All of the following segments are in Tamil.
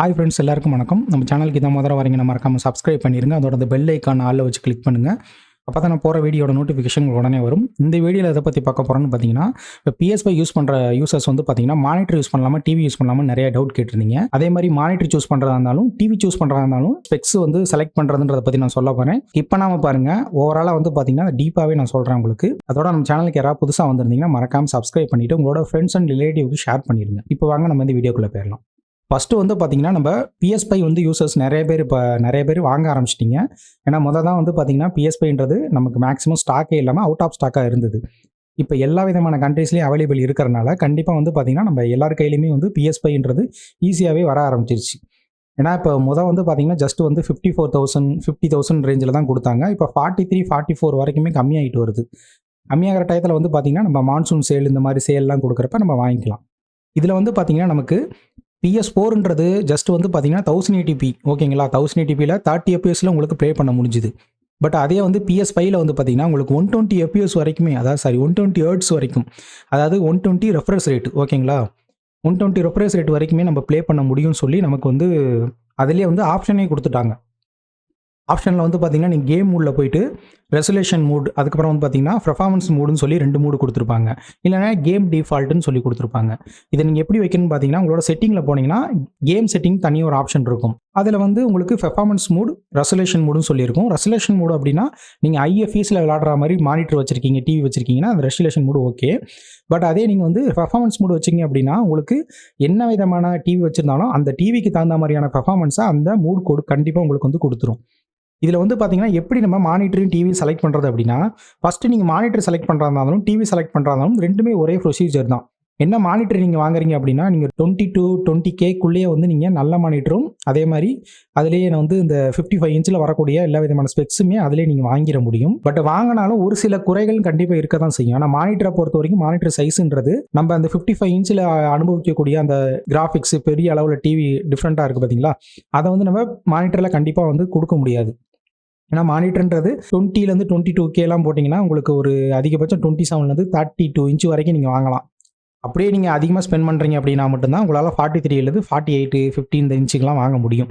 ஹாய் ஃப்ரெண்ட்ஸ் எல்லாருக்கும் வணக்கம். நம்ம சேனலுக்கு இதை முதல்ல வரீங்க. மறக்காமல் சப்ஸ்கிரைப் பண்ணிடுங்க அதோட அந்த பெல் ஐக்கான் ஆளில் வச்சு கிளிக் பண்ணுங்கள் அப்போ தான் நான் போகிற வீடியோட நோட்டிஃபிகேஷன் உடனே வரும். இந்த வீடியோவில் எதை பற்றி பார்க்க போகிறோன்னு பார்த்தீங்கன்னா இப்போ பிஎஸ்பை யூஸ் பண்ணுற யூசர்ஸ் வந்து பார்த்தீங்கன்னா மானிட்டர் யூஸ் பண்ணலாமா டிவி யூஸ் பண்ணலாமா நிறைய டவுட் கேட்டிருந்தீங்க. அதே மாதிரி மானிட்டர் சூஸ் பண்ணுறதா இருந்தாலும் டிவி சூஸ் பண்ணுறதா இருந்தாலும் ஸ்பெக்ஸ் வந்து செலக்ட் பண்ணுறதுன்றத பற்றி நான் சொல்ல போகிறேன் இப்போ நாம பாருங்கள் ஓவராலாக வந்து பார்த்தீங்கன்னா டீப்பாகவே நான் சொல்கிறேன் உங்களுக்கு. அதோட நம்ம சேனலுக்கு யாராவது புதுசாக வந்திருந்தீங்கன்னா மறக்காமல் சப்ஸ்கிரைப் பண்ணிவிட்டு உங்களோட ஃப்ரெண்ட்ஸ் அண்ட் ரிலேட்டிவ்க்கு ஷேர் பண்ணிடுங்க இப்போ வாங்க நம்ம இந்த வீடியோக்குள்ளே போயிடலாம். ஃபஸ்ட்டு வந்து பார்த்தீங்கன்னா நம்ம பிஎஸ்பை வந்து யூசர்ஸ் நிறைய பேர் இப்போ நிறைய பேர் வாங்க ஆரம்பிச்சிட்டிங்க. ஏன்னா முதல் தான் வந்து பார்த்தீங்கன்னா பிஎஸ்பைன்றது நமக்கு மேக்ஸிமம் ஸ்டாக்கே இல்லாமல் அவுட் ஆஃப் ஸ்டாக்காக இருந்தது. இப்போ எல்லா விதமான கண்ட்ரீஸ்லேயும் அவைலபிள் இருக்கிறனால கண்டிப்பாக வந்து பார்த்தீங்கன்னா நம்ம எல்லார் கையிலையுமே வந்து பிஎஸ்பைன்றது ஈஸியாகவே வர ஆரம்பிச்சிருச்சு. ஏன்னா இப்போ முதல் வந்து பார்த்தீங்கன்னா ஜஸ்ட் வந்து fifty four thousand fifty thousand ரேஞ்சில் தான் கொடுத்தாங்க. இப்போ ஃபார்ட்டி த்ரீ ஃபார்ட்டி ஃபோர் வரைக்குமே கம்மியாகிட்டு வருது. கம்மியாகிற டயத்தில் வந்து பார்த்தீங்கன்னா நம்ம மான்சூன் சேல் இந்த மாதிரி சேல்லாம் கொடுக்குறப்ப நம்ம வாங்கிக்கலாம். இதில் வந்து பார்த்தீங்கன்னா நமக்கு பிஎஸ் ஃபோர்ன்றது ஜஸ்ட் வந்து பார்த்தீங்கன்னா தௌசண்ட் எயிட்டிபி ஓகேங்களா தௌசண்ட் எயிட்டிபியில் தேர்ட்டி எப்பிஎஸில் உங்களுக்கு ப்ளே பண்ண முடிஞ்சுது. பட் அதே வந்து பிஎஸ் ஃபைவ்ல வந்து பார்த்தீங்கன்னா உங்களுக்கு ஒன் டுவெண்ட்டி எப்பிஎஸ் வரைக்குமே அதாவது சாரி ஒன் டுவெண்ட்டி ஹர்ட்ஸ் வரைக்கும் அதாவது ஒன் டுவெண்ட்டி ரெஃப்ரஸ் ரேட் ஓகேங்களா ஒன் டுவெண்ட்டி ரெஃப்ரெஷ் ரேட் வரைக்குமே நம்ம ப்ளே பண்ண முடியும்னு சொல்லி நமக்கு வந்து அதிலே வந்து ஆப்ஷனே கொடுத்துட்டாங்க. ஆப்ஷனில் வந்து பார்த்தீங்கன்னா நீங்கள் கேம் மூடில் போயிட்டு ரெசல்யூஷன் மூட் அதுக்கப்புறம் வந்து பார்த்தீங்கன்னா பர்ஃபார்மன்ஸ் மூடுன்னு சொல்லி ரெண்டு மூடு கொடுத்துருப்பாங்க. இல்லைனா கேம் டிஃபால்ட்டுன்னு சொல்லி கொடுத்துருப்பாங்க. இதை நீங்கள் எப்படி வைக்கணும்னு பார்த்தீங்கன்னா உங்களோட செட்டிங்கில் போனீங்கன்னா கேம் செட்டிங் தனியாக ஒரு ஆப்ஷன் இருக்கும். அதில் வந்து உங்களுக்கு பெர்ஃபார்மன்ஸ் மூட் ரெசல்யூஷன் மூடுன்னு சொல்லியிருக்கும். ரெசல்யூஷன் மூடு அப்படின்னா நீங்கள் ஐஎஃப்இஸில் விளாடுற மாதிரி மானிட்டர் வச்சிருக்கீங்க டிவி வச்சிருக்கீங்கன்னா அந்த ரெசல்யூஷன் மூடு ஓகே பட் அதே நீங்கள் வந்து பெர்ஃபார்மன்ஸ் மூடு வச்சிங்க அப்படின்னா உங்களுக்கு என்ன விதமான டிவி வச்சிருந்தாலும் அந்த டிவிக்கு தகுந்த மாதிரியான பெர்ஃபார்மன்ஸை அந்த மூட் கோடு கண்டிப்பாக உங்களுக்கு வந்து கொடுத்துரும். இதில் வந்து பார்த்தீங்கன்னா எப்படி நம்ம மானிட்டரையும் டிவி செலக்ட் பண்ணுறது அப்படின்னா ஃபஸ்ட்டு நீங்கள் மானிட்டர் செலக்ட் பண்ணுறதா இருந்தாலும் டிவி செலக்ட் பண்ணுறதா இருந்தாலும் ரெண்டுமே ஒரே ப்ரொசீஜர் தான். என்ன மானிட்டர் நீங்கள் வாங்குறீங்க அப்படின்னா நீங்கள் டுவெண்ட்டி டூ டுவெண்ட்டி கேக்குள்ளேயே வந்து நீங்கள் நல்ல மானிட்டரும் அதே மாதிரி அதிலேயே வந்து இந்த ஃபிஃப்டி ஃபைவ் இன்ச்சில் வரக்கூடிய எல்லா விதமான ஸ்பெக்ஸுமே அதிலே நீங்கள் வாங்கிட முடியும். பட் வாங்கினாலும் ஒரு சில குறைகள் கண்டிப்பாக இருக்க தான் செய்யும். ஆனால் மானிட்டரை பொறுத்த வரைக்கும் மானிட்டர் சைஸுன்றது நம்ம அந்த ஃபிஃப்டி ஃபைவ் இன்ச்சில் அனுபவிக்கக்கூடிய அந்த கிராஃபிக்ஸ் பெரிய அளவில் டிவி டிஃப்ரெண்ட்டாக இருக்குது பார்த்தீங்களா அதை வந்து நம்ம மானிட்டரில் கண்டிப்பாக வந்து கொடுக்க முடியாது. ஏன்னா மானிட்டர்ன்றது டுவெண்ட்டிலேருந்து டுவெண்ட்டி டூ கேலாம் போட்டிங்கன்னா உங்களுக்கு ஒரு அதிகபட்சம் டுவெண்ட்டி செவன்லேருந்து தேர்ட்டி டூ இன்ச் வரைக்கும் நீங்கள் வாங்கலாம். அப்படியே நீங்கள் அதிகமாக ஸ்பெண்ட் பண்ணுறீங்க அப்படின்னா மட்டும்தான் உங்களால் ஃபார்ட்டி த்ரீலேருந்து ஃபார்ட்டி எயிட்டு ஃபிஃப்டி இந்த இன்ச்சுக்கெலாம் வாங்க முடியும்.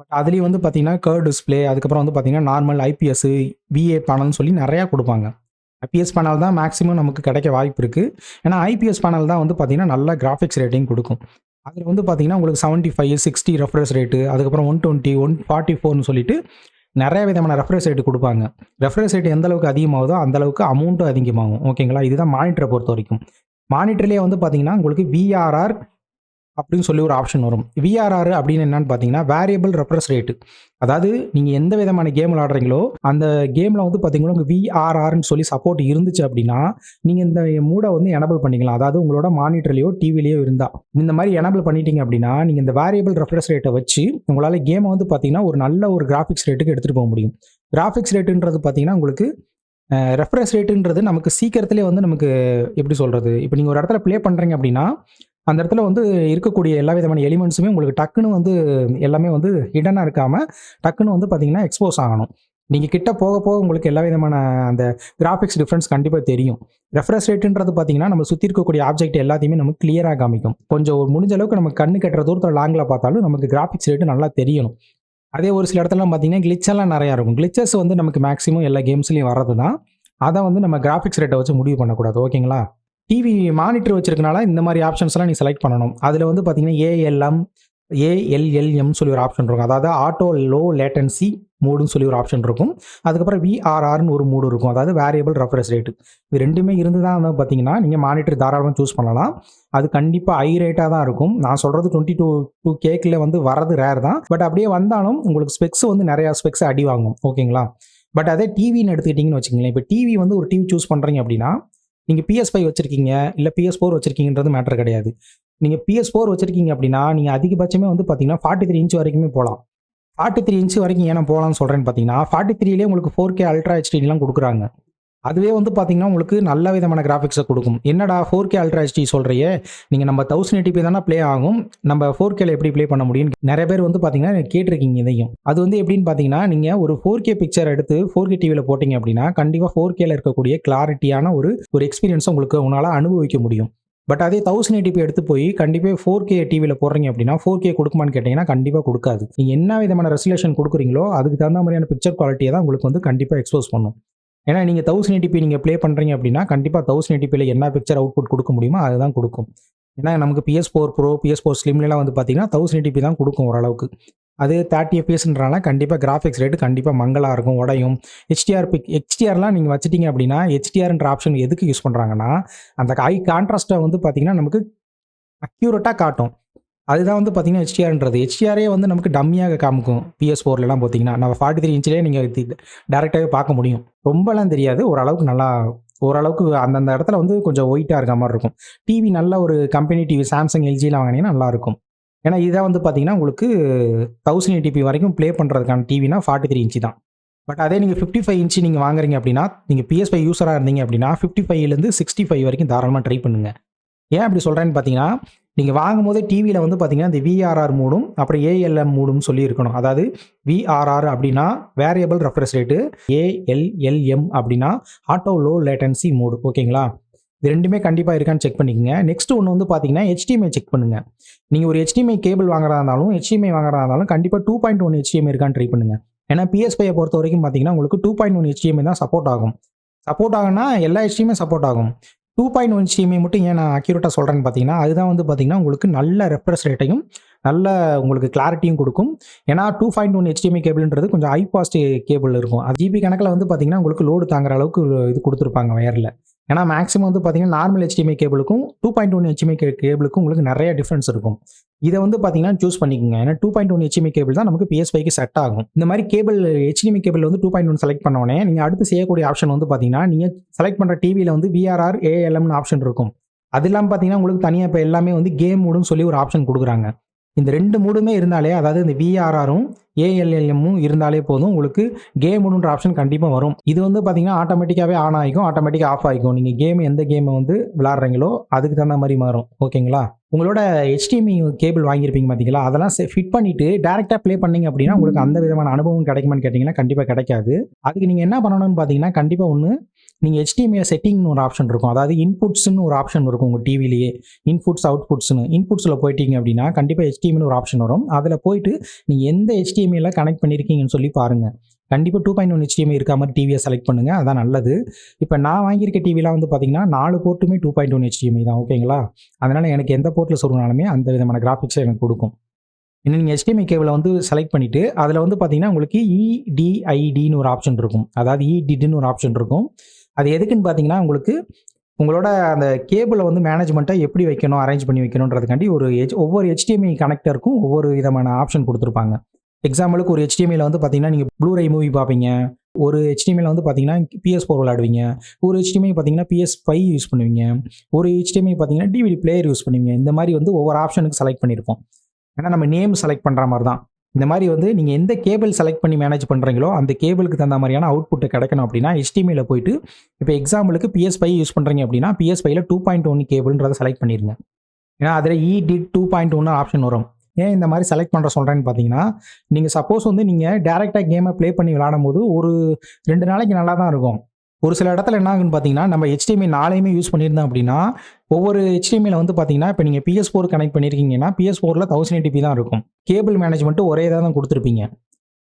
பட் அதுலேயும் வந்து பார்த்தீங்கன்னா கர் டிஸ்பிளே அதுக்கப்புறம் வந்து பார்த்தீங்கன்னா நார்மல் ஐபிஎஸ் விஏ பேனல்னு சொல்லி நிறையா கொடுப்பாங்க. ஐபிஎஸ் பேனல் தான் மேக்ஸிமம் நமக்கு கிடைக்க வாய்ப்பு இருக்குது ஏன்னா ஐபிஎஸ் பேனல் தான் வந்து பார்த்தீங்கன்னா நல்ல கிராஃபிக்ஸ் ரேட்டிங் கொடுக்கும். அதில் வந்து பார்த்தீங்கன்னா உங்களுக்கு seventy five sixty refresh rate அதுக்கப்புறம் ஒன் டுவெண்ட்டி ஒன் ஃபார்ட்டி ஃபோர்னு சொல்லிட்டு நிறைய விதமான ரெஃப்ரெஷ் ரேட்டு கொடுப்பாங்க. ரெஃப்ரெஷ் ரேட் எந்த அளவுக்கு அதிகமாகுதோ அந்தளவுக்கு அமௌண்ட்டும் அதிகமாகும். ஓகேங்களா இதுதான் மானிட்டரை பொறுத்த வரைக்கும். மானிட்டர்லேயே வந்து பார்த்தீங்கன்னா உங்களுக்கு விஆர்ஆர் அப்படின்னு சொல்லி ஒரு ஆப்ஷன் வரும். விஆர்ஆர் அப்படின்னு என்னன்னு பார்த்தீங்கன்னா வேரியபிள் ரெஃப்ரெஷ் ரேட்டு அதாவது நீங்கள் எந்த விதமான கேம் விளாடுறீங்களோ அந்த கேமில் வந்து பார்த்தீங்கன்னா உங்கள் விஆர்ஆர்னு சொல்லி சப்போர்ட் இருந்துச்சு அப்படின்னா நீங்கள் இந்த மூடை வந்து எனபிள் பண்ணிக்கலாம். அதாவது உங்களோட மானிட்டர்லையோ டிவிலையோ இருந்தால் இந்த மாதிரி எனபிள் பண்ணிட்டீங்க அப்படின்னா நீங்கள் இந்த வேரியபிள் ரெஃப்ரெஷ் ரேட்டை வச்சு உங்களால் கேமை வந்து பார்த்தீங்கன்னா ஒரு நல்ல ஒரு கிராஃபிக்ஸ் ரேட்டுக்கு எடுத்துகிட்டு போக முடியும். கிராஃபிக்ஸ் ரேட்டுன்றது பார்த்தீங்கன்னா உங்களுக்கு ரெஃப்ரெஷ் ரேட்டுன்றது நமக்கு சீக்கிரத்திலே வந்து நமக்கு எப்படி சொல்கிறது இப்போ நீங்கள் ஒரு இடத்துல ப்ளே பண்ணுறீங்க அப்படின்னா அந்த இடத்துல வந்து இருக்கக்கூடிய எல்லா விதமான எலிமெண்ட்ஸுமே உங்களுக்கு டக்குன்னு வந்து எல்லாமே வந்து ஹிடனாக இருக்காமல் டக்குன்னு வந்து பார்த்தீங்கன்னா எக்ஸ்போஸ் ஆகணும். நீங்கள் கிட்ட போக போக உங்களுக்கு எல்லா விதமான அந்த கிராஃபிக்ஸ் டிஃப்ரென்ஸ் கண்டிப்பாக தெரியும். ரெஃப்ரெஷ் ரேட்டுன்றது பார்த்தீங்கன்னா நம்ம சுற்றி இருக்கக்கூடிய ஆப்ஜெக்ட் எல்லாத்தையுமே நமக்கு கிளியராக காமிக்கும். கொஞ்சம் ஒரு முடிஞ்ச அளவுக்கு நம்ம கண்ணு கட்டுற தூரத்தில் லாங்கில் பார்த்தாலும் நமக்கு கிராஃபிக்ஸ் ரேட்டு நல்லா தெரியணும். அதே ஒரு சில இடத்துலலாம் பார்த்தீங்கன்னா கிளிச்செல்லாம் நிறையா இருக்கும். கிளிச்சஸ் வந்து நமக்கு மேக்ஸிமம் எல்லா கேம்ஸ்லையும் வர்றது தான் அதை வந்து நம்ம கிராஃபிக்ஸ் ரேட்டை வச்சு முடிவு பண்ணக்கூடாது. ஓகேங்களா? டிவி மானிட்டர் வச்சிருக்கனால இந்த மாதிரி ஆப்ஷன்ஸ்லாம் நீ செலக்ட் பண்ணணும். அதில் வந்து பார்த்தீங்கன்னா ஏஎல்எம் ஏஎல்எல்எம் சொல்லி ஒரு ஆப்ஷன் இருக்கும். அதாவது ஆட்டோ லோ லேட்டன்சி மூடுன்னு சொல்லி ஒரு ஆப்ஷன் இருக்கும். அதுக்கப்புறம் விஆர்ஆர்னு ஒரு மூடு இருக்கும். அதாவது வேரியபிள் ரெஃப்ரெஷ் ரேட்டு இது ரெண்டுமே இருந்து தான் வந்து பார்த்தீங்கன்னா நீங்கள் மானிட்டர் தாராளமாக சூஸ் பண்ணலாம். அது கண்டிப்பாக ஹை ரேட்டாக தான் இருக்கும். நான் சொல்கிறது டுவெண்ட்டி டூ டூ கேக்கில் வந்து வரது ரேர் தான். பட் அப்படியே வந்தாலும் உங்களுக்கு ஸ்பெக்ஸ் வந்து நிறையா ஸ்பெக்ஸ் அடி வாங்கும். ஓகேங்களா? பட் அதே டிவின்னு எடுத்துக்கிட்டிங்கன்னு வச்சுக்கங்களேன். இப்போ டிவி வந்து ஒரு டிவி சூஸ் பண்ணுறீங்க அப்படின்னா நீங்கள் பிஎஸ் ஃபைவ் வச்சுருக்கீங்க இல்லை பிஎஸ் ஃபோர் வச்சுருக்கீங்கன்றது மேட்டர் கிடையாது. நீங்கள் பிஎஸ் ஃபோர் வச்சுருக்கீங்க அப்படின்னா நீங்கள் அதிகபட்சமே வந்து பார்த்தீங்கன்னா ஃபார்ட்டி த்ரீ இன்ச் வரைக்குமே போகலாம். ஃபார்ட்டி த்ரீ இன்ச்சு வரைக்கும் ஏன்னா போகலாம்னு சொல்கிறேன்னு பார்த்தீங்கன்னா ஃபார்ட்டி த்ரீலேயே உங்களுக்கு ஃபோர் கே அல்ட்ரா ஹெச்டிலாம் கொடுக்குறாங்க. அதுவே வந்து பார்த்தீங்கன்னா உங்களுக்கு நல்ல விதமான கிராஃபிக்ஸை கொடுக்கும். என்னடா ஃபோர் கே அல்ட்ரா ஹெச்டி சொல்கிறையே நீங்கள் நம்ம தௌசண்ட் எயிட்டி தானே ப்ளே ஆகும். நம்ம ஃபோர் கேல எப்படி ப்ளே பண்ண முடியும்? நிறைய பேர் வந்து பார்த்தீங்கன்னா கேட்டிருக்கீங்க இதையும். அது வந்து எப்படின்னு பார்த்தீங்கன்னா நீங்கள் ஒரு ஃபோர் கே பிக்சர் எடுத்து ஃபோர் கே டிவியில் போட்டிங்க அப்படின்னா கண்டிப்பாக ஃபோர் கேல இருக்கக்கூடிய கிளாரிட்டியான ஒரு ஒரு எக்ஸ்பீரியன்ஸை உங்களுக்கு உங்களால் அனுபவிக்க முடியும். பட் அதே தௌசண்ட் எயிட்டிபி எடுத்து போய் கண்டிப்பாக ஃபோர் கே டிவியில் போடுறீங்க அப்படின்னா ஃபோர் கே கொடுக்குமான்னு கேட்டிங்கன்னா கண்டிப்பாக கொடுக்காது. நீங்கள் என்ன விதமான ரெசல்யூஷன் கொடுக்குறீங்களோ அதுக்கு தகுந்த மாதிரியான பிக்சர் குவாலிட்டியை தான் உங்களுக்கு வந்து கண்டிப்பாக எக்ஸ்போஸ் பண்ணும். ஏன்னா நீங்கள் தௌசண்ட் எயிட்டிபி நீங்கள் ப்ளே பண்ணுறீங்க அப்படின்னா கண்டிப்பாக தௌசண்ட் எயிட்டிபியில் என்ன பிக்சர் அவுட்புட் கொடுக்க முடியுமோ அதுதான் கொடுக்கும். ஏன்னா நமக்கு PS four pro PS four ஸ்லிம்லாம் வந்து பார்த்தீங்கன்னா தௌசண்ட் எயிட்டிபி தான் கொடுக்கும் ஓரளவுக்கு. அது தேர்ட்டி எஃபிஎஸ்ன்றனால கண்டிப்பாக கிராஃபிக்ஸ் ரேட்டு கண்டிப்பாக மங்கலாக இருக்கும் உடையும். ஹெச்டிஆர் பிக் ஹெச்டிஆர்லாம் நீங்கள் வச்சிட்டீங்க அப்படின்னா ஹெச்டிஆர்ன்ற ஆப்ஷன் எதுக்கு யூஸ் பண்ணுறாங்கன்னா அந்த ஹை கான்ட்ராஸ்ட்டை வந்து பார்த்தீங்கன்னா நமக்கு அக்யூரேட்டாக காட்டும். அதுதான் வந்து பார்த்தீங்கன்னா ஹெச்டிஆர்ன்றது ஹெச்டிஆரே வந்து நமக்கு டம்மியாக காமிக்கும். பிஎஸ் ஃபோர்லலாம் பார்த்தீங்கன்னா நம்ம ஃபார்ட்டி த்ரீ இன்ச்சிலே நீங்கள் டேரெக்டாகவே பார்க்க முடியும். ரொம்பலாம் தெரியாது. ஓரளவுக்கு நல்லா ஓரளவுக்கு அந்தந்த இடத்துல வந்து கொஞ்சம் ஒயிட்டாக இருக்க மாதிரி இருக்கும். டிவி நல்ல ஒரு கம்பெனி டிவி சாம்சங் எல்ஜியில் வாங்கினீங்கன்னா நல்லாயிருக்கும் ஏன்னா இதான் வந்து பார்த்தீங்கன்னா உங்களுக்கு தௌசண்ட் எயிட்டிபி வரைக்கும் ப்ளே பண்ணுறதுக்கான டிவினா ஃபார்ட்டி த்ரீ இன்ச்சு தான். பட் அதே நீங்கள் ஃபிஃப்டி ஃபைவ் இன்ச்சு நீங்கள் வாங்குறீங்க அப்படின்னா நீங்கள் பிஎஸ் ஃபைவ் யூஸராக இருந்தீங்க அப்படின்னா ஃபிஃப்டி ஃபைவ்லேருந்து சிக்ஸ்டி ஃபைவ் வரைக்கும் தாராளமாக ட்ரை பண்ணுங்கள் ஏன் அப்படி சொல்கிறேன்னு பார்த்தீங்கன்னா நீங்கள் வாங்கும் போதே டிவியில் வந்து பார்த்தீங்கன்னா இந்த விஆர்ஆர் மூடும் அப்புறம் ஏஎல்எம் மூடும் சொல்லி இருக்கணும். அதாவது விஆர்ஆர் அப்படின்னா வேரியபிள் ரெஃப்ரெஷ் ரேட்டு ஏஎல்எல்எம் அப்படின்னா ஆட்டோ லோ லேட்டன்சி மூடு ஓகேங்களா இது ரெண்டுமே கண்டிப்பாக இருக்கான்னு செக் பண்ணிக்கோங்க. நெக்ஸ்ட் ஒன்று வந்து பார்த்தீங்கன்னா ஹெச்டிஎம்ஐ செக் பண்ணுங்கள் நீங்கள் ஒரு ஹெச்டிஎம்ஐ கேபிள் வாங்குறதா இருந்தாலும் ஹெச்டிஎம்ஐ வாங்குறதா இருந்தாலும் கண்டிப்பாக டூ பாயிண்ட் ஒன் HDMI இருக்கான்னு ட்ரை பண்ணுங்கள் ஏன்னா பிஎஸ்பையை பொறுத்த வரைக்கும் பார்த்தீங்கன்னா உங்களுக்கு டூ பாயிண்ட் ஒன் ஹெச்டிஎம்ஐ தான் சப்போர்ட் ஆகும். சப்போர்ட் ஆகும்னா எல்லா ஹெச்டிஎம்ஐ சப்போர்ட் ஆகும். டூ பாயிண்ட் ஒன் ஹெச்டிஎம்ஐ மட்டும் ஏன் நான் அக்யூரேட்டாக சொல்கிறேன்னு பார்த்தீங்கன்னா அதுதான் வந்து பார்த்தீங்கன்னா உங்களுக்கு நல்ல ரெஃப்ரெஷ் ரேட்டையும் நல்ல உங்களுக்கு கிளாரிட்டியும் கொடுக்கும். ஏன்னா டூ பாயிண்ட் ஒன் ஹெச்டிஎம்ஐ கேபிள்ன்றது கொஞ்சம் ஹை பாஸ்ட் கேபிள் இருக்கும். அது ஜிபி கணக்கில் வந்து பார்த்தீங்கன்னா உங்களுக்கு லோடு தாங்குற அளவுக்கு இது கொடுத்துருப்பாங்க வயரில் ஏன்னா மேக்ஸிமம் வந்து பார்த்தீங்கன்னா நார்மல் ஹெச்டிஎம்ஐ கேபிளுக்கும் டூ பாயிண்ட் ஒன் ஹெச்எம்ஐ கேபிளுக்கும் உங்களுக்கு நிறைய டிஃப்ரென்ஸ் இருக்கும். இதை வந்து பார்த்தீங்கன்னா சூஸ் பண்ணிக்கோங்க. ஏன்னா two point one HDMI cable தான் நமக்கு PS5 செட் ஆகும். இந்த மாதிரி கேபிள் ஹெச்டிஎம்ஐ கேபிள் வந்து டூ பாயிண்ட் ஒன் செலக்ட் பண்ணோடனே நீங்கள் அடுத்து செய்யக்கூடிய ஆப்ஷன் வந்து பார்த்தீங்கன்னா நீங்கள் செலக்ட் பண்ணுற டிவியில் வந்து விஆர்ஆர் ஏஎல்எம்னு ஆப்ஷன் இருக்கும். அது இல்லாமல் பார்த்தீங்கன்னா உங்களுக்கு தனியாக இப்போ எல்லாமே வந்து கேம் மூடுன்னு சொல்லி ஒரு ஆப்ஷன் கொடுக்குறாங்க. இந்த ரெண்டு மூடுமே இருந்தாலே அதாவது இந்த விஆர்ஆரும் ஏஎல்எல்எம்மும் இருந்தாலே போதும். உங்களுக்கு கேம் மூடுன்ற ஆப்ஷன் கண்டிப்பாக வரும். இது வந்து பார்த்தீங்கன்னா ஆட்டோமேட்டிக்காகவே ஆன் ஆகிக்கும் ஆட்டோமேட்டிக்காக ஆஃப் ஆகிக்கும். நீங்கள் கேம் எந்த கேமை வந்து விளாட்றீங்களோ அதுக்கு தகுந்த மாதிரி மாறும். ஓகேங்களா உங்களோட HDMI கேபிள் வாங்கியிருப்பீங்க பார்த்தீங்களா அதெல்லாம் ஃபிட் பண்ணிட்டு டேரெக்டாக ப்ளே பண்ணீங்க அப்படின்னா உங்களுக்கு அந்த விதமான அனுபவம் கிடைக்குமான்னு கேட்டிங்கன்னா கண்டிப்பாக கிடைக்காது. அதுக்கு நீங்கள் என்ன பண்ணணும்னு பார்த்தீங்கன்னா கண்டிப்பாக ஒன்று நீங்கள் HDMI செட்டிங்னு ஒரு ஆப்ஷன் இருக்கும். அதாவது இன்புட்ஸ்னு ஒரு ஆப்ஷன் இருக்கும் உங்கள் டிவிலேயே இன்புட்ஸ் அவுட்புட்ஸ்னு இன்புட்ஸில் போயிட்டீங்க அப்படின்னா கண்டிப்பாக ஹெச்டிஎம்னு ஒரு ஆப்ஷன் வரும். அதில் போயிட்டு நீங்கள் எந்த ஹெச்டிஎம்ஐயில் கனெக்ட் பண்ணியிருக்கீங்கன்னு சொல்லி பாருங்கள் கண்டிப்பாக டூ பாயிண்ட் ஒன் ஹெச்டிஎம்ஐ இருக்க மாதிரி டிவியை செலக்ட் பண்ணுங்கள் அதான் நல்லது. இப்போ நான் வாங்கியிருக்க டிவிலாம் வந்து பார்த்தீங்கன்னா நாலு போர்ட்டுமே டூ பாயிண்ட் ஒன் ஹெச்டிஎம்ஐ தான். ஓகேங்களா அதனால் எனக்கு எந்த போர்ட்டில் சொருகினாலுமே அந்த விதமான கிராஃபிக்ஸை எனக்கு கொடுக்கும். இன்னும் நீங்கள் ஹெச்டிஎம்ஐ கேபிளை வந்து செலக்ட் பண்ணிவிட்டு அதில் வந்து பார்த்தீங்கன்னா உங்களுக்கு இடிஐடின்னு ஒரு ஆப்ஷன் இருக்கும். அதாவது இடிடின்னு ஒரு ஆப்ஷன் இருக்கும். அது எதுக்குன்னு பார்த்தீங்கன்னா உங்களுக்கு உங்களோட அந்த கேபிளை வந்து மேனேஜ்மெண்ட்டை எப்படி வைக்கணும் அரேஞ்ச் பண்ணி வைக்கணுன்றதுக்காண்டி ஒரு ஒவ்வொரு ஹெச்டிஎம்ஐ கனெக்டருக்கும் ஒவ்வொரு விதமான ஆப்ஷன் கொடுத்துருப்பாங்க. எக்ஸாம்பிளுக்கு ஒரு ஹெச்டிஎம்ஐயில் வந்து பார்த்தீங்கன்னா நீங்கள் ப்ளூரை மூவி பார்ப்பீங்க ஒரு ஹெச்டிஎம்ஐயில் வந்து பார்த்தீங்கன்னா பிஎஸ் ஃபோர் விளாடுவீங்க ஒரு ஹெச்டிஎம்ஐ பார்த்தீங்கன்னா பிஎஸ் ஃபைவ் யூஸ் பண்ணுவீங்க. ஒரு ஹெச்டிஎம்ஐ பார்த்தீங்கன்னா டிவிடி பிளேயர் யூஸ் பண்ணுவீங்க. இந்த மாதிரி வந்து ஒவ்வொரு ஆப்ஷனுக்கு செலக்ட் பண்ணியிருப்போம் ஏன்னா நம்ம நேம் செலக்ட் பண்ணுற மாதிரி தான் இந்த மாதிரி வந்து நீங்கள் எந்த கேபிள் செலக்ட் பண்ணி மேனேஜ் பண்ணுறீங்களோ அந்த கேபிளுக்கு தகுந்த மாதிரியான அவுட்புட் கிடைக்கணும் அப்படின்னா ஹெச்டிஎம்ஐயில் போயிட்டு இப்போ எக்ஸாம்பிளுக்கு பிஎஸ் ஃபைவ் யூஸ் பண்ணுறீங்க அப்படின்னா பிஎஸ் ஃபைவ்ல டூ பாயிண்ட் ஒன் கேபிள்ன்றதை செலக்ட் பண்ணிடுங்க ஏன்னா அதில் இடி டூ பாயிண்ட் ஒன்று ஆப்ஷன் வரும். ஏன் இந்த மாதிரி செலக்ட் பண்ணுற சொல்கிறேன்னு பார்த்தீங்கன்னா நீங்கள் சப்போஸ் வந்து நீங்கள் டேரெக்டாக கேமை ப்ளே பண்ணி விளாடும் போது ஒரு ரெண்டு நாளைக்கு நல்லா தான் இருக்கும். ஒரு சில இடத்துல என்ன ஆகுன்னு பார்த்தீங்கன்னா நம்ம ஹெச்டிஎம்ஐ நாளையுமே யூஸ் பண்ணியிருந்தோம் அப்படின்னா ஒவ்வொரு ஹெச்டிஎம்ஐயில் வந்து பார்த்தீங்கன்னா இப்போ நீங்கள் பிஎஸ் ஃபோர் கனெக்ட் பண்ணியிருக்கீங்கன்னா பிஎஸ் ஃபோரில் தௌசண்ட் எயிட்டிபி தான் இருக்கும். கேபிள் மேனேஜ்மெண்ட்டு ஒரே இதாக தான் கொடுத்துருப்பீங்க.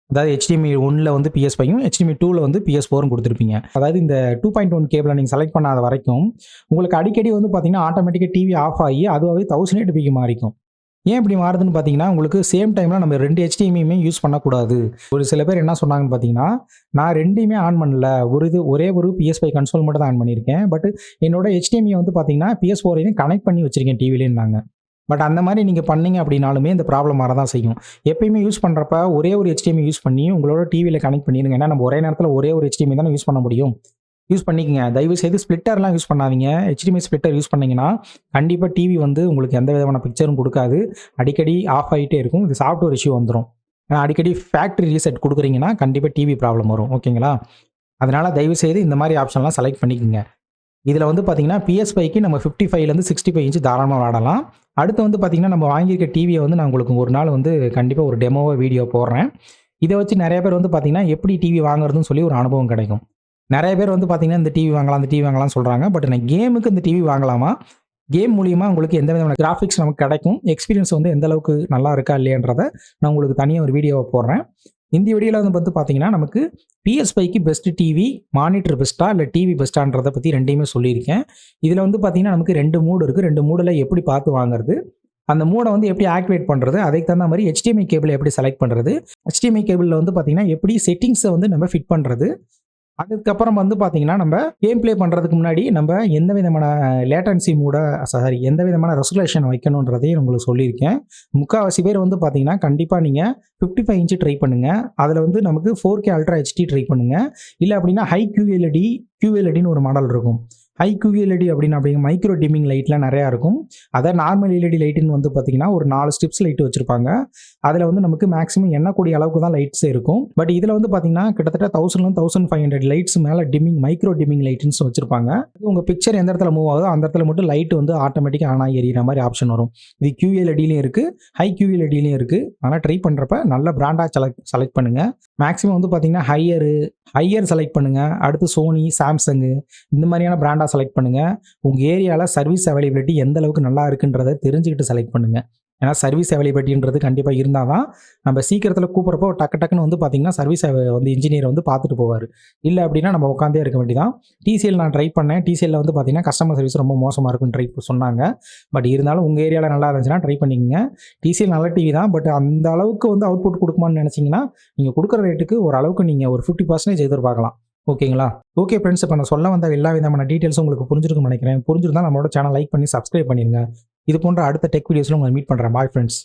அதாவது ஹெச்டிஎம்ஐ ஒன்றில் வந்து பிஎஸ் ஃபைவும் ஹெச்டிஎம்ஐ டூவில் வந்து பிஎஸ் ஃபோரும் கொடுத்துருப்பீங்க. அதாவது இந்த டூ பாயிண்ட் ஒன் கேபிளை நீங்கள் செலக்ட் பண்ணாத வரைக்கும் உங்களுக்கு அடிக்கடி வந்து பார்த்தீங்கன்னா ஆட்டோமேட்டிக்காக டிவி ஆஃப் ஆகி அதுவாகவே தௌசண்ட் எயிட்டிபிக்கு மாறிக்கும். ஏன் இப்படி மாறுதுன்னு பார்த்தீங்கன்னா உங்களுக்கு சேம் டைமில் நம்ம ரெண்டு ஹெச்டிஎம்ஐயுமே யூஸ் பண்ணக்கூடாது. ஒரு சில பேர் என்ன சொன்னாங்கன்னு பார்த்தீங்கன்னா நான் ரெண்டையுமே ஆன் பண்ணல. ஒரு இது ஒரே ஒரு பிஎஸ் கன்சோல் மட்டும் தான் ஆன் பண்ணியிருக்கேன். பட் என்னோட ஹெச்டிஎம்ஐ வந்து பார்த்தீங்கன்னா பிஎஸ் ஃபோரையும் கனெக்ட் பண்ணி வச்சிருக்கேன் டிவிலேன்னாங்க பட் அந்த மாதிரி நீங்கள் பண்ணீங்க அப்படின்னாலுமே இந்த ப்ராப்ளம் வர தான் செய்யும். எப்பயுமே யூஸ் பண்ணுறப்ப ஒரே ஒரு ஹெச்டிஎம்ஐ யூஸ் பண்ணி உங்களோட டிவியில் கனெக்ட் பண்ணிடுங்க. ஏன்னா நம்ம ஒரே நேரத்தில் ஒரே ஒரு ஹெச்டிஎம்ஐ தானே யூஸ் பண்ண முடியும். யூஸ் பண்ணிக்கங்க. தயவு செய்து ஸ்ப்ளிட்டர்லாம் யூஸ் பண்ணாதீங்க. HDMI ஸ்ப்ளிட்டர் யூஸ் பண்ணிங்கன்னா கண்டிப்பாக டிவி வந்து உங்களுக்கு எந்த விதமான பிக்சரும் கொடுக்காது. அடிக்கடி ஆஃப் ஆகிட்டே இருக்கும். இது சாஃப்ட்வேர் இஷ்யூ வந்துடும் ஏன்னா அடிக்கடி ஃபேக்ட்ரி ரீசெட் கொடுக்குறீங்கன்னா கண்டிப்பாக டிவி ப்ராப்ளம் வரும். ஓகேங்களா? அதனால் தயவு செய்து இந்த மாதிரி ஆப்ஷன்லாம் செலக்ட் பண்ணிக்கோங்க. இதில் வந்து பார்த்தீங்கன்னா பிஎஸ்பைக்கு நம்ம ஃபிஃப்டி ஃபைவ்லேருந்து சிக்ஸ்டி ஃபைவ் இன்ச்சு தாராளமாக விளாடலாம் அடுத்து வந்து பார்த்தீங்கன்னா நம்ம வாங்கியிருக்க டிவியை வந்து நான் உங்களுக்கு ஒரு நாள் வந்து கண்டிப்பாக ஒரு டெமோவோ வீடியோ போடுறேன். இதை வச்சு நிறைய பேர் வந்து பார்த்தீங்கன்னா எப்படி டிவி வாங்குறதுன்னு சொல்லி ஒரு அனுபவம் கிடைக்கும். நிறைய பேர் வந்து பார்த்தீங்கன்னா இந்த டிவி வாங்கலாம் இந்த டிவி வாங்கலாம்னு சொல்கிறாங்க பட் நான் கேமுக்கு இந்த டிவி வாங்கலாமா? கேம் மூலியமாக உங்களுக்கு எந்த விதமான கிராஃபிக்ஸ் நமக்கு கிடைக்கும்? எக்ஸ்பீரியன்ஸ் வந்து எந்த அளவுக்கு நல்லா இருக்கா இல்லையன்றதை நான் உங்களுக்கு தனியாக ஒரு வீடியோவை போடுறேன். இந்த வீடியோவில் வந்து பார்த்து பார்த்தீங்கன்னா நமக்கு பிஎஸ்பைக்கு பெஸ்ட் டிவி மானிட்டர் பெஸ்ட்டா இல்லை டிவி பெஸ்ட்டான்றதை பற்றி ரெண்டையுமே சொல்லியிருக்கேன். இதில் வந்து பார்த்தீங்கன்னா நமக்கு ரெண்டு மூடு இருக்குது ரெண்டு மூடில் எப்படி பார்த்து வாங்குறது? அந்த மூடை வந்து எப்படி ஆக்டிவேட் பண்ணுறது அதுக்கு தகுந்த மாதிரி ஹெச்டிஎம்ஐ கேபிள் எப்படி செலக்ட் பண்ணுறது ஹெச்டிஎம்ஐ கேபிளில் வந்து பார்த்தீங்கன்னா எப்படி செட்டிங்ஸை வந்து நம்ம ஃபிட் பண்ணுறது அதுக்கப்புறம் வந்து பார்த்தீங்கன்னா நம்ம கேம் ப்ளே பண்ணுறதுக்கு முன்னாடி நம்ம எந்த விதமான லேட்டன்சி மூட சாரி எந்த விதமான ரெசுலேஷன் வைக்கணுன்றதையும் உங்களுக்கு சொல்லியிருக்கேன். முக்கால்வாசி பேர் வந்து பார்த்தீங்கன்னா கண்டிப்பாக நீங்கள் ஃபிஃப்டி ஃபைவ் இன்ச்சு ட்ரை பண்ணுங்கள் அதில் வந்து நமக்கு four K ultra HD try பண்ணுங்கள் இல்லை அப்படின்னா ஹை QLED QLEDன்னு ஒரு மாடல் இருக்கும். ஐக்யூ எல்இடி அப்படின்னு அப்படிங்க மைக்ரோ டிமிங் லைட்லாம் நிறையா இருக்கும். அதை நார்மல் எல்இடி லைட்டுன்னு வந்து பார்த்தீங்கன்னா ஒரு நாலு ஸ்டிப்ஸ் லைட் வச்சுருப்பாங்க. அதில் வந்து நமக்கு மேக்ஸிமம் எண்ணக்கூடிய அளவுக்கு தான் லைட்ஸ் இருக்கும். பட் இதில் வந்து பார்த்தீங்கன்னா கிட்டத்தட்ட தௌசண்ட்லேருந்து தௌசண்ட் ஃபைவ் ஹண்ட்ரட் லைட்ஸ் மேலே டிமிங் மைக்ரோ டிமிங் லைட்ஸ் வச்சிருப்பாங்க. உங்கள் பிக்சர் எந்த இடத்துல மூவ் ஆகுதோ அந்த இடத்துல மட்டும் லைட் வந்து ஆட்டோமேட்டிக்காக ஆனால் ஆகி எரியிற மாதிரி ஆப்ஷன் வரும். இது QLEDலையும் இருக்குது ஹை QLEDலையும் இருக்குது ஆனால் ட்ரை பண்ணுறப்ப நல்ல பிராண்டாக செலக்ட் செலக்ட் பண்ணுங்கள் மேக்ஸிமம் வந்து பார்த்தீங்கன்னா ஹையரு ஹையர் செலக்ட் பண்ணுங்கள் அடுத்து சோனி சாம்சங்கு இந்த மாதிரியான பிராண்டாக செலக்ட் பண்ணுங்கள் உங்கள் ஏரியாவில் சர்வீஸ் அவைலபிலிட்டி எந்த அளவுக்கு நல்லா இருக்குன்றதை தெரிஞ்சுக்கிட்டு செலக்ட் பண்ணுங்கள் ஏன்னா சர்வீஸ் அவைலபிலிட்டின்றது கண்டிப்பாக இருந்தால் தான் நம்ம சீக்கிரத்தில் கூப்பிட்றப்போ டக்கு டக்குன்னு வந்து பார்த்தீங்கன்னா சர்வீஸ் வந்து இன்ஜினியர் வந்து பார்த்துட்டு போவார். இல்லை அப்படின்னா நம்ம உட்காந்தே இருக்க வேண்டியதான் டிசிஎல் நான் ட்ரை பண்ணேன். டிசிஎல்ல வந்து பார்த்தீங்கன்னா கஸ்டமர் சர்வீஸ் ரொம்ப மோசமாக இருக்குன்னு ட்ரை சொன்னாங்க. பட் இருந்தாலும் உங்கள் ஏரியாவில் நல்லா இருந்துச்சுன்னா ட்ரை பண்ணிக்கங்க. டிசிஎல் நல்ல டிவி தான். பட் அந்த அளவுக்கு வந்து அவுட்புட் கொடுக்குமான்னு நினச்சிங்கன்னா நீங்கள் கொடுக்குற ரேட்டுக்கு ஓரளவுக்கு நீங்கள் ஒரு ஃபிஃப்டி பர்சன்டேஜ் எதிர்பார்க்கலாம். ஓகேங்களா? ஓகே ஃப்ரெண்ட்ஸ் இப்போ நான் சொல்ல வந்த எல்லா விதமான டீட்டெயில்ஸும் உங்களுக்கு புரிஞ்சிருக்கும் நினைக்கிறேன். புரிஞ்சிருந்தால் நம்மளோட சேனல் லைக் பண்ணி சப்ஸ்கிரைப் பண்ணிருங்க. இது போன்ற அடுத்த டெக் வீடியோஸில் உங்களை மீட் பண்ணுறேன் பாய் ஃப்ரெண்ட்ஸ்